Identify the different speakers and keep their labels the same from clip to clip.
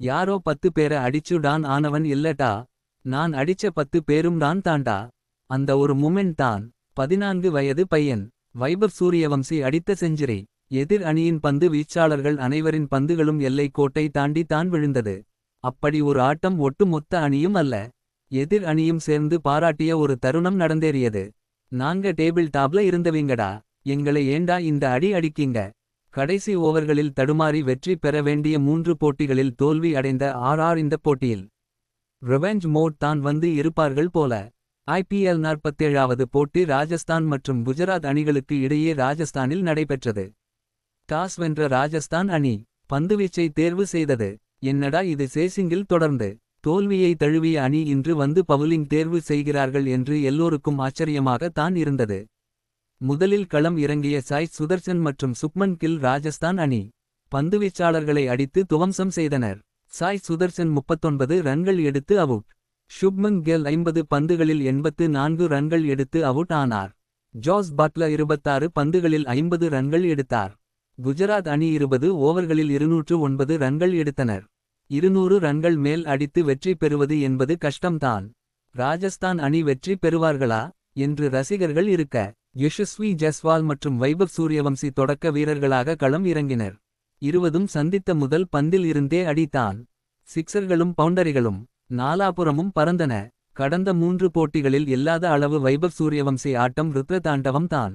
Speaker 1: யாரோ பத்து பேர அடிச்சு டான் ஆனவன் இல்லட்டா? நான் அடிச்ச பத்து பேரும் தான் தாண்டா? அந்த ஒரு முமெண்ட் தான் பதினான்கு வயது பையன் வைபவ் சூரியவம்சி அடித்த செஞ்சுரி. எதிர் அணியின் பந்து வீச்சாளர்கள் அனைவரின் பந்துகளும் எல்லை கோட்டை தாண்டி தான் விழுந்தது. அப்படி ஒரு ஆட்டம் ஒட்டுமொத்த அணியும் அல்ல. எதிர் அணியும் சேர்ந்து பாராட்டிய ஒரு தருணம் நடந்தேறியது. நாங்க டேபிள் டாப்ல இருந்தவீங்கடா. எங்களை ஏண்டா இந்த அடி அடிக்கீங்க? கடைசி ஓவர்களில் தடுமாறி வெற்றி பெற வேண்டிய மூன்று போட்டிகளில் தோல்வி அடைந்த ஆர்ஆர் இந்த போட்டியில். ரிவெஞ்ச் மோட் தான் வந்து இருப்பார்கள் போல. ஐபிஎல் நாற்பத்தேழாவது போட்டி ராஜஸ்தான் மற்றும் குஜராத் அணிகளுக்கு இடையே ராஜஸ்தானில் நடைபெற்றது. டாஸ் வென்ற ராஜஸ்தான் அணி பந்துவீச்சை தேர்வு செய்தது. என்னடா இது சேசிங்கில் தொடர்ந்து. தோல்வியை தழுவிய அணி இன்று வந்து பவுலிங் தேர்வு செய்கிறார்கள் என்று எல்லோருக்கும் ஆச்சரியமாக தான் இருந்தது. முதலில் களம் இறங்கிய சாய் சுதர்சன் மற்றும் சுக்மன் கில் ராஜஸ்தான் அணி பந்துவீச்சாளர்களை அடித்து துவம்சம் செய்தனர். சாய் சுதர்சன் முப்பத்தொன்பது ரன்கள் எடுத்து அவுட். சுப்மன் கெல் ஐம்பது பந்துகளில் எண்பத்து நான்கு ரன்கள் எடுத்து அவுட் ஆனார். ஜாஸ் பட்லர் இருபத்தாறு பந்துகளில் ஐம்பது ரன்கள் எடுத்தார். குஜராத் அணி இருபது ஓவர்களில் இருநூற்று ஒன்பது ரன்கள் எடுத்தனர். இருநூறு ரன்கள் மேல் அடித்து வெற்றி பெறுவது என்பது கஷ்டம்தான். ராஜஸ்தான் அணி வெற்றி பெறுவார்களா? என்று ரசிகர்கள் இருக்க யஷஸ்வி ஜெஸ்வால் மற்றும் வைபவ் சூரியவம்சி தொடக்க வீரர்களாக களம் இறங்கினர். இருவதும் சந்தித்த முதல் பந்தில் இருந்தே அடித்தான். சிக்சர்களும் பவுண்டரிகளும் நாலாபுறமும் பறந்தன. கடந்த மூன்று போட்டிகளில் இல்லாத அளவு வைபவ் சூரியவம்சி ஆட்டம் ருத்ரதாண்டவம் தான்.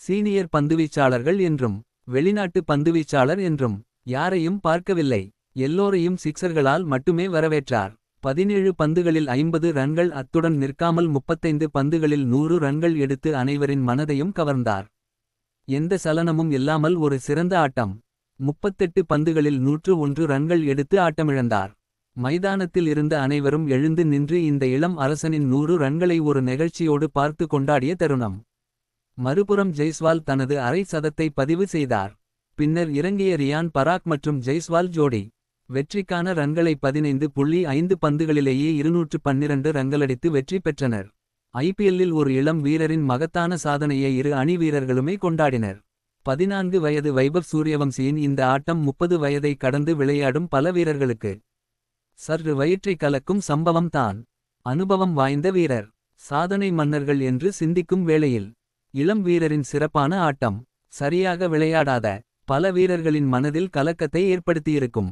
Speaker 1: சீனியர் பந்துவீச்சாளர்கள் என்றும் வெளிநாட்டு பந்துவீச்சாளர் என்றும் யாரையும் பார்க்கவில்லை. எல்லோரையும் சிக்சர்களால் மட்டுமே வரவேற்றார். பதினேழு பந்துகளில் ஐம்பது ரன்கள் அத்துடன் நிற்காமல் முப்பத்தைந்து பந்துகளில் நூறு ரன்கள் எடுத்து அனைவரின் மனதையும் கவர்ந்தார். எந்த சலனமும் இல்லாமல் ஒரு சிறந்த ஆட்டம். முப்பத்தெட்டு பந்துகளில் நூற்று ஒன்று ரன்கள் எடுத்து ஆட்டமிழந்தார். மைதானத்தில் இருந்த அனைவரும் எழுந்து நின்று இந்த இளம் அரசனின் நூறு ரன்களை ஒரு நிகழ்ச்சியோடு பார்த்து கொண்டாடிய தருணம். மறுபுறம் ஜெய்ஸ்வால் தனது அரை சதத்தை பதிவு செய்தார். பின்னர் இறங்கிய ரியான் பராக் மற்றும் ஜெய்ஸ்வால் ஜோடி. வெற்றிக்கான ரன்களை பதினைந்து புள்ளி ஐந்து பந்துகளிலேயே இருநூற்று பன்னிரண்டு ரன்களடித்து வெற்றி பெற்றனர். ஐபிஎல்லில் ஒரு இளம் வீரரின் மகத்தான சாதனையை இரு அணி வீரர்களுமே கொண்டாடினர். பதினான்கு வயது வைபவ் சூரியவம்சியின் இந்த ஆட்டம் முப்பது வயதை கடந்து விளையாடும் பல வீரர்களுக்கு சற்று வயிற்றை கலக்கும் சம்பவம் தான். அனுபவம் வாய்ந்த வீரர் சாதனை மன்னர்கள் என்று சிந்திக்கும் வேளையில் இளம் வீரரின் சிறப்பான ஆட்டம் சரியாக விளையாடாத பல வீரர்களின் மனதில் கலக்கத்தை ஏற்படுத்தியிருக்கும்.